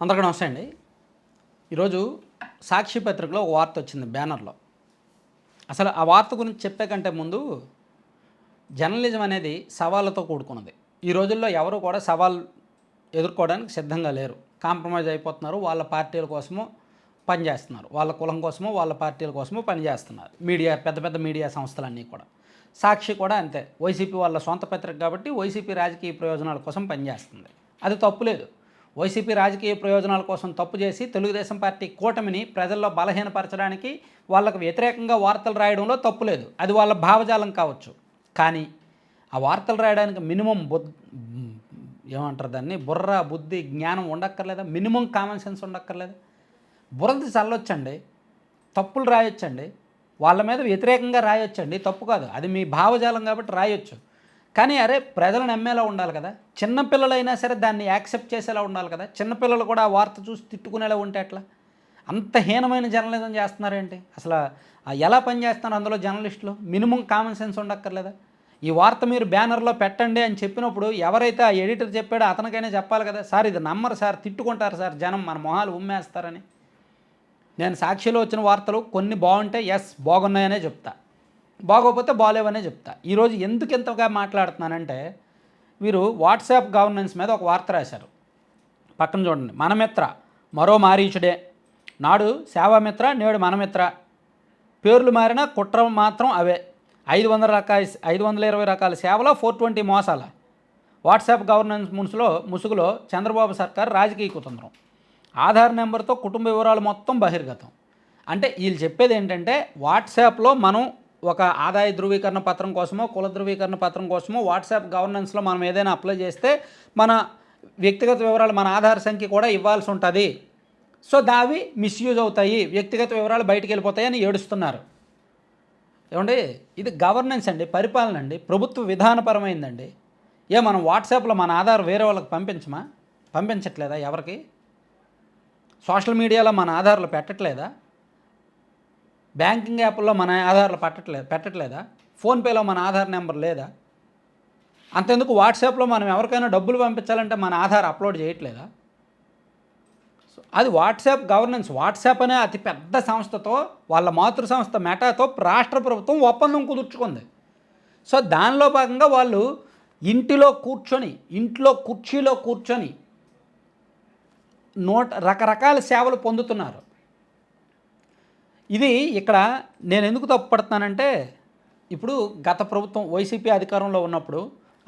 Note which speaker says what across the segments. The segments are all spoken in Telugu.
Speaker 1: అందరికీ నమస్తే అండి. ఈరోజు సాక్షి పత్రికలో ఒక వార్త వచ్చింది బ్యానర్లో. అసలు ఆ వార్త గురించి చెప్పే కంటే ముందు జర్నలిజం అనేది సవాళ్ళతో కూడుకున్నది. ఈ రోజుల్లో ఎవరు కూడా సవాల్ ఎదుర్కోవడానికి సిద్ధంగా లేరు. కాంప్రమైజ్ అయిపోతున్నారు. వాళ్ళ పార్టీల కోసము పనిచేస్తున్నారు వాళ్ళ కులం కోసమో వాళ్ళ పార్టీల కోసమో పనిచేస్తున్నారు మీడియా పెద్ద పెద్ద మీడియా సంస్థలన్నీ కూడా. సాక్షి కూడా అంతే. వైసీపీ వాళ్ళ సొంత పత్రిక కాబట్టి వైసీపీ రాజకీయ ప్రయోజనాల కోసం పనిచేస్తుంది అది తప్పులేదు వైసీపీ రాజకీయ ప్రయోజనాల కోసం తప్పు చేసి తెలుగుదేశం పార్టీ కూటమిని ప్రజల్లో బలహీనపరచడానికి వాళ్ళకు వ్యతిరేకంగా వార్తలు రాయడంలో తప్పు లేదు. అది వాళ్ళ భావజాలం కావచ్చు. కానీ ఆ వార్తలు రాయడానికి మినిమం బుద్ ఏమంటారు దాన్ని? బుర్ర బుద్ధి జ్ఞానం ఉండక్కర్లేదా? మినిమం కామన్ సెన్స్ ఉండక్కర్లేదా? బుర్రది చల్లొచ్చండి. తప్పులు రాయొచ్చండి. వాళ్ళ మీద వ్యతిరేకంగా రాయొచ్చండి. తప్పు కాదు. అది మీ భావజాలం కాబట్టి రాయొచ్చు. కానీ అరే ప్రజలను నమ్మేలా ఉండాలి కదా. చిన్నపిల్లలైనా సరే దాన్ని యాక్సెప్ట్ చేసేలా ఉండాలి కదా. చిన్నపిల్లలు కూడా ఆ వార్త చూసి తిట్టుకునేలా ఉంటే ఎట్లా? అంత హీనమైన జర్నలిజం చేస్తున్నారేంటి? అసలు ఎలా పనిచేస్తున్నారు అందులో జర్నలిస్టులు? మినిమం కామన్ సెన్స్ ఉండక్కర్లేదా? ఈ వార్త మీరు బ్యానర్లో పెట్టండి అని చెప్పినప్పుడు ఎవరైతే ఆ ఎడిటర్ చెప్పాడో అతనికైనా చెప్పాలి కదా. సార్ ఇది నమ్మరు సార్ తిట్టుకుంటారు సార్ జనం మన మొహాలు ఉమ్మేస్తారని. నేను సాక్షిలో వచ్చిన వార్తలు కొన్ని బాగుంటే ఎస్ బాగున్నాయనే చెప్తా. బాగోకపోతే బాగాలేవనే చెప్తా. ఈరోజు ఎందుకు ఎంతగా మాట్లాడుతున్నానంటే వీరు వాట్సాప్ గవర్నెన్స్ మీద ఒక వార్త రాశారు. పక్కన చూడండి మనమిత్ర మరో మారీచుడే. నాడు సేవామిత్ర నేడు మనమిత్ర పేర్లు మారిన కుట్ర మాత్రం అవే. ఐదు వందల రకాల ఐదు వందల ఇరవై రకాల సేవలో ఫోర్ ట్వంటీ మోసాల. వాట్సాప్ గవర్నెన్స్ ముసుగులో ముసుగులో చంద్రబాబు సర్కార్ రాజకీయ కుతంత్రం. ఆధార్ నెంబర్తో కుటుంబ వివరాలు మొత్తం బహిర్గతం. అంటే వీళ్ళు చెప్పేది ఏంటంటే వాట్సాప్లో మనం ఒక ఆదాయ ధృవీకరణ పత్రం కోసమో కుల ధృవీకరణ పత్రం కోసమో వాట్సాప్ గవర్నెన్స్లో మనం ఏదైనా అప్లై చేస్తే మన వ్యక్తిగత వివరాలు మన ఆధార్ సంఖ్య కూడా ఇవ్వాల్సి ఉంటుంది. సో దావి మిస్యూజ్ అవుతాయి. వ్యక్తిగత వివరాలు బయటికి వెళ్ళిపోతాయి అని ఏడుస్తున్నారు. ఏమండి? ఇది గవర్నెన్స్ అండి పరిపాలన అండి ప్రభుత్వ విధానపరమైందండి. ఏ మనం వాట్సాప్లో మన ఆధార్ వేరే వాళ్ళకి పంపించమా? పంపించట్లేదా ఎవరికి? సోషల్ మీడియాలో మన ఆధార్లు పెట్టట్లేదా? బ్యాంకింగ్ యాప్లో మన ఆధార్లు పట్టట్లేదు పెట్టట్లేదా? ఫోన్పేలో మన ఆధార్ నెంబర్ లేదా? అంతెందుకు వాట్సాప్లో మనం ఎవరికైనా డబ్బులు పంపించాలంటే మన ఆధార్ అప్లోడ్ చేయట్లేదా? సో అది వాట్సాప్ గవర్నెన్స్ వాట్సాప్ అనే అతి పెద్ద సంస్థతో వాళ్ళ మాతృ సంస్థ మెటాతో రాష్ట్ర ప్రభుత్వం ఒప్పందం కుదుర్చుకుంది. సో దానిలో భాగంగా వాళ్ళు ఇంటిలో కూర్చొని ఇంట్లో కుర్చీలో కూర్చొని నోట్ రకరకాల సేవలు పొందుతున్నారు. ఇది ఇక్కడ నేను ఎందుకు తప్పుపడుతున్నానంటే ఇప్పుడు గత ప్రభుత్వం వైసీపీ అధికారంలో ఉన్నప్పుడు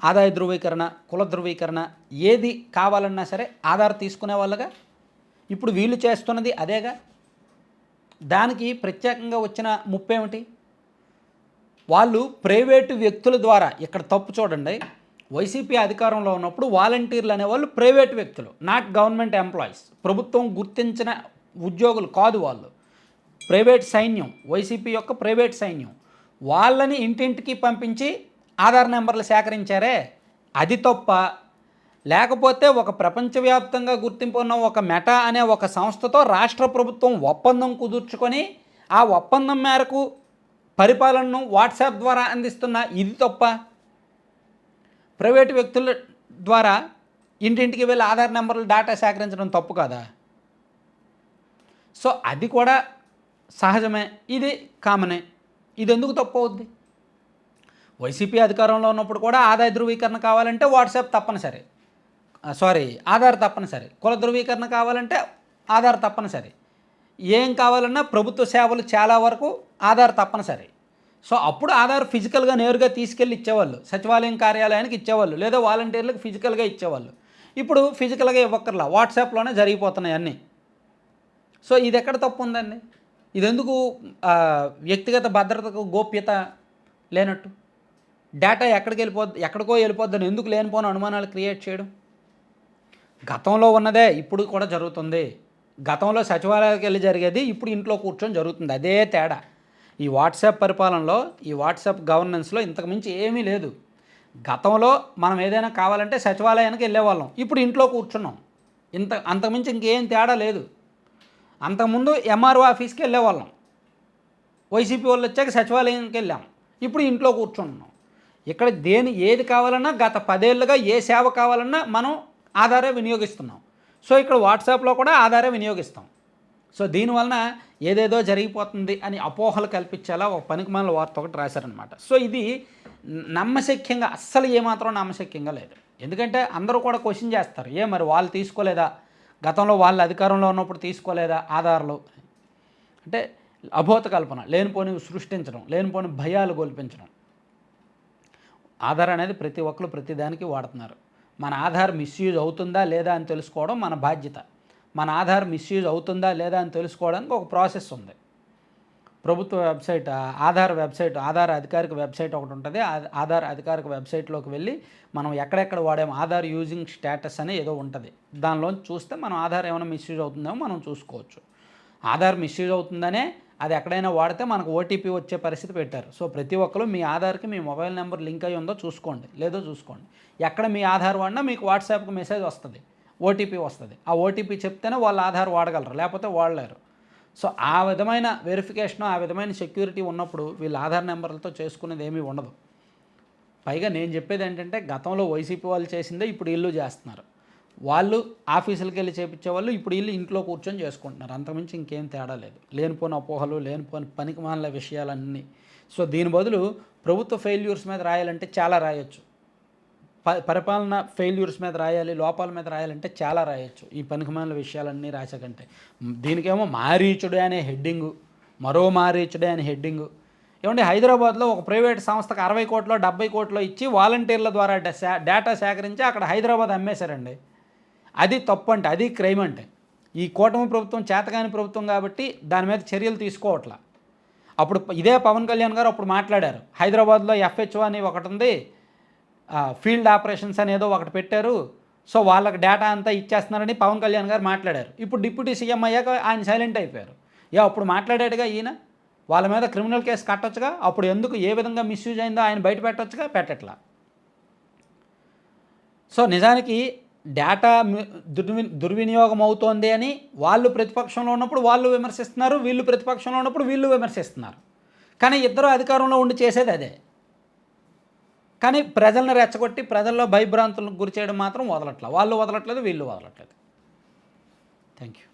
Speaker 1: ఆదాయ ధృవీకరణ కుల ధృవీకరణ ఏది కావాలన్నా సరే ఆధార్ తీసుకునే వాళ్ళగా ఇప్పుడు వీళ్ళు చేస్తున్నది అదేగా. దానికి ప్రత్యేకంగా వచ్చిన ముప్పేమిటి? వాళ్ళు ప్రైవేటు వ్యక్తుల ద్వారా ఇక్కడ తప్పు చూడండి వైసీపీ అధికారంలో ఉన్నప్పుడు వాలంటీర్లు అనేవాళ్ళు ప్రైవేట్ వ్యక్తులు నాట్ గవర్నమెంట్ ఎంప్లాయీస్. ప్రభుత్వం గుర్తించిన ఉద్యోగులు కాదు వాళ్ళు. ప్రైవేట్ సైన్యం వైసీపీ యొక్క ప్రైవేట్ సైన్యం వాళ్ళని ఇంటింటికి పంపించి ఆధార్ నెంబర్లు సేకరించారే? అది తప్ప లేకపోతే ఒక ప్రపంచవ్యాప్తంగా గుర్తింపు ఉన్న ఒక మెటా అనే ఒక సంస్థతో రాష్ట్ర ప్రభుత్వం ఒప్పందం కుదుర్చుకొని ఆ ఒప్పందం మేరకు పరిపాలనను వాట్సాప్ ద్వారా అందిస్తున్న ఇది తప్ప ప్రైవేటు వ్యక్తుల ద్వారా ఇంటింటికి వెళ్ళి ఆధార్ నెంబర్లు డేటా సేకరించడం తప్పు కదా? సో అది కూడా సహజమే. ఇది కామనే. ఇది ఎందుకు తప్పు అవుద్ది వైసీపీ అధికారంలో ఉన్నప్పుడు కూడా ఆదాయ ధృవీకరణ కావాలంటే వాట్సాప్ తప్పనిసరి. సారీ ఆధార్ తప్పనిసరి. కుల ధృవీకరణ కావాలంటే ఆధార్ తప్పనిసరి. ఏం కావాలన్నా ప్రభుత్వ సేవలు చాలా వరకు ఆధార్ తప్పనిసరి. సో అప్పుడు ఆధార్ ఫిజికల్గా నేరుగా తీసుకెళ్ళి ఇచ్చేవాళ్ళు. సచివాలయం కార్యాలయానికి ఇచ్చేవాళ్ళు. లేదా వాలంటీర్లకు ఫిజికల్గా ఇచ్చేవాళ్ళు. ఇప్పుడు ఫిజికల్గా ఇవ్వక్కర్లా. వాట్సాప్లోనే జరిగిపోతున్నాయి అన్నీ. సో ఇది ఎక్కడ తప్పు ఉందండి ఇది ఎందుకు వ్యక్తిగత భద్రతకు గోప్యత లేనట్టు? డేటా ఎక్కడికి వెళ్ళిపోద్ది ఎక్కడికో వెళ్ళిపోద్దని ఎందుకు లేనిపోని అనుమానాలు క్రియేట్ చేయడం? గతంలో ఉన్నదే ఇప్పుడు కూడా జరుగుతుంది. గతంలో సచివాలయానికి వెళ్ళి జరిగేది ఇప్పుడు ఇంట్లో కూర్చొని జరుగుతుంది. అదే తేడా. ఈ వాట్సాప్ పరిపాలనలో ఈ వాట్సాప్ గవర్నెన్స్లో ఇంతకుమించి ఏమీ లేదు. గతంలో మనం ఏదైనా కావాలంటే సచివాలయానికి వెళ్ళేవాళ్ళం. ఇప్పుడు ఇంట్లో కూర్చున్నాం. ఇంత అంతకుమించి ఇంకేం తేడా లేదు. అంతకుముందు ఎంఆర్ఓ ఆఫీస్కి వెళ్ళేవాళ్ళం. వైసీపీ వాళ్ళు వచ్చాక సచివాలయంకి వెళ్ళాం. ఇప్పుడు ఇంట్లో కూర్చుంటున్నాం. ఇక్కడ దేని ఏది కావాలన్నా గత పదేళ్ళుగా ఏ సేవ కావాలన్నా మనం ఆధారే వినియోగిస్తున్నాం. సో ఇక్కడ వాట్సాప్లో కూడా ఆధారే వినియోగిస్తాం. సో దీనివలన ఏదేదో జరిగిపోతుంది అని అపోహలు కల్పించేలా ఒక పనికి మన వార్త ఒకటి రాశారనమాట సో ఇది నమ్మశక్యంగా అస్సలు ఏమాత్రం నమ్మశక్యంగా లేదు. ఎందుకంటే అందరూ కూడా క్వశ్చన్ చేస్తారు ఏ మరి వాళ్ళు తీసుకోలేదా? గతంలో వాళ్ళు అధికారంలో ఉన్నప్పుడు తీసుకోలేదా ఆధారాలు? అంటే అభూత కల్పన లేనిపోని సృష్టించడం లేనిపోని భయాలు గొల్పించడం ఆధార్ అనేది ప్రతి ఒక్కరు ప్రతిదానికి వాడుతున్నారు. మన ఆధార్ మిస్యూజ్ అవుతుందా లేదా అని తెలుసుకోవడం మన బాధ్యత. మన ఆధార్ మిస్యూజ్ అవుతుందా లేదా అని తెలుసుకోవడానికి ఒక ప్రాసెస్ ఉంది. ప్రభుత్వ వెబ్సైట్ ఆధార్ వెబ్సైట్ ఆధార్ అధికారిక వెబ్సైట్ ఒకటి ఉంటుంది. ఆధార్ అధికారిక వెబ్సైట్లోకి వెళ్ళి మనం ఎక్కడెక్కడ వాడాము ఆధార్ యూజింగ్ స్టేటస్ అని ఏదో ఉంటుంది. దానిలో చూస్తే మనం ఆధార్ ఏమైనా మిస్యూజ్ అవుతుందేమో మనం చూసుకోవచ్చు. ఆధార్ మిస్యూజ్ అవుతుందనే అది ఎక్కడైనా వాడితే మనకు ఓటీపీ వచ్చే పరిస్థితి పెట్టారు. సో ప్రతి ఒక్కరు మీ ఆధార్కి మీ మొబైల్ నెంబర్ లింక్ అయి ఉందో చూసుకోండి. లేదో చూసుకోండి. ఎక్కడ మీ ఆధార్ వాడినా మీకు వాట్సాప్కి మెసేజ్ వస్తుంది. ఓటీపీ వస్తుంది. ఆ ఓటీపీ చెప్తేనే వాళ్ళు ఆధార్ వాడగలరు. లేకపోతే వాడలేరు. సో ఆ విధమైన వెరిఫికేషన్ ఆ విధమైన సెక్యూరిటీ ఉన్నప్పుడు వీళ్ళ ఆధార్ నెంబర్లతో చేసుకునేది ఏమీ ఉండదు. పైగా నేను చెప్పేది ఏంటంటే గతంలో వైసీపీ వాళ్ళు చేసిందే ఇప్పుడు ఇల్లు చేస్తున్నారు. వాళ్ళు ఆఫీసులకు వెళ్ళి చేపించే వాళ్ళు ఇప్పుడు ఇల్లు ఇంట్లో కూర్చొని చేసుకుంటున్నారు. అంతకుమించి ఇంకేం తేడా లేదు. లేనిపోని అపోహలు లేనిపోని పనికి మానల విషయాలన్నీ. సో దీని బదులు ప్రభుత్వ ఫెయిల్యూర్స్ మీద రాయాలంటే చాలా రాయొచ్చు. ప పరిపాలన ఫెయిల్యూర్స్ మీద రాయాలి లోపాల మీద రాయాలంటే చాలా రాయొచ్చు. ఈ పనికిమాల విషయాలన్నీ రాసకంటే. దీనికేమో మారీచుడే అనే హెడ్డింగు మరో మారీచుడే అనే హెడ్డింగు. ఏమంటే హైదరాబాద్లో ఒక ప్రైవేట్ సంస్థకు అరవై కోట్లో డెబ్బై కోట్లో ఇచ్చి వాలంటీర్ల ద్వారా డేటా సేకరించి అక్కడ హైదరాబాద్ అమ్మేశారండి. అది తప్పు అంటే అది క్రైమ్ అంటే. ఈ కూటమి ప్రభుత్వం చేతకాని ప్రభుత్వం కాబట్టి దాని మీద చర్యలు తీసుకోవట్లా. అప్పుడు ఇదే పవన్ కళ్యాణ్ గారు అప్పుడు మాట్లాడారు. హైదరాబాద్లో ఎఫ్హెచ్ఓ అని ఒకటి ఉంది ఫీల్డ్ ఆపరేషన్స్ అనేదో ఒకటి పెట్టారు. సో వాళ్ళకి డేటా అంతా ఇచ్చేస్తున్నారని పవన్ కళ్యాణ్ గారు మాట్లాడారు. ఇప్పుడు డిప్యూటీ సీఎం అయ్యాక ఆయన సైలెంట్ అయిపోయారు. యా అప్పుడు మాట్లాడాడుగా ఈయన? వాళ్ళ మీద క్రిమినల్ కేసు కట్టొచ్చుగా? అప్పుడు ఎందుకు ఏ విధంగా మిస్యూజ్ అయిందో ఆయన బయట పెట్టొచ్చుగా? పెట్టట్లా. సో నిజానికి డేటా దుర్వి దుర్వినియోగం అవుతోంది అని వాళ్ళు ప్రతిపక్షంలో ఉన్నప్పుడు వాళ్ళు విమర్శిస్తున్నారు. వీళ్ళు ప్రతిపక్షంలో ఉన్నప్పుడు వీళ్ళు విమర్శిస్తున్నారు. కానీ ఇద్దరు అధికారంలో ఉండి చేసేది అదే. కానీ ప్రజలను రెచ్చగొట్టి ప్రజల్లో భయభ్రాంతులకు గురి చేయడం మాత్రం వదలట్లేదు వాళ్ళు వదలట్లేదు వీళ్ళు వదలట్లేదు. Thank you